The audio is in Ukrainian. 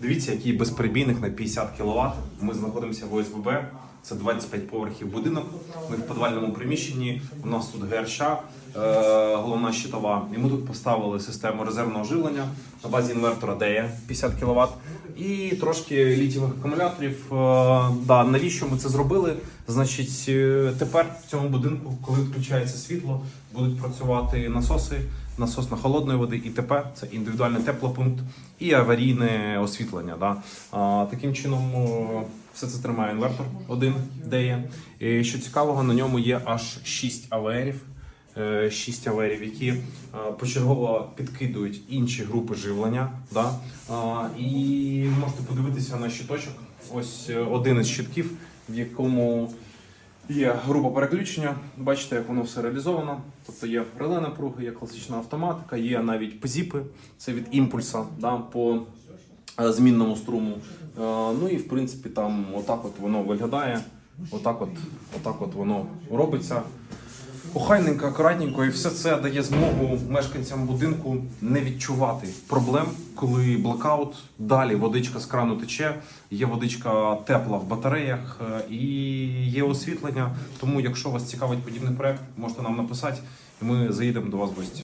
Дивіться, який безперебійник на 50 кВт. Ми знаходимося в ОСББ. Це 25 поверхів будинок. Ми в підвальному приміщенні. У нас тут ГРШ, е, головна щитова. І ми тут поставили систему резервного живлення на базі інвертора DE 50 кВт і трошки літієвих акумуляторів. Е, да, навіщо ми це зробили? Значить, е, тепер в цьому будинку, коли включається світло, будуть працювати насоси, насос на холодної води, ІТП, це індивідуальний теплопункт і аварійне освітлення. Да. А, таким чином, все це тримає інвертор один, де є. І, що цікавого, на ньому є аж 6 АВРів. 6 аверів, які е, почергово підкидують інші групи живлення. Да? І можете подивитися на щиточок. Ось е, один із щитків, в якому є група переключення. Бачите, як воно все реалізовано. Тобто є реле напруги, є класична автоматика, є навіть позіпи, це від імпульса да, по е, змінному струму. Е, Ну і в принципі там отак от воно виглядає. Отак от, отак от воно робиться. Охайненько, акуратненько, і все це дає змогу мешканцям будинку не відчувати проблем, коли блокаут, далі водичка з крану тече, є водичка тепла в батареях е, і є освітлення. Тому, якщо вас цікавить подібний проект, можете нам написати, і ми заїдемо до вас в гості.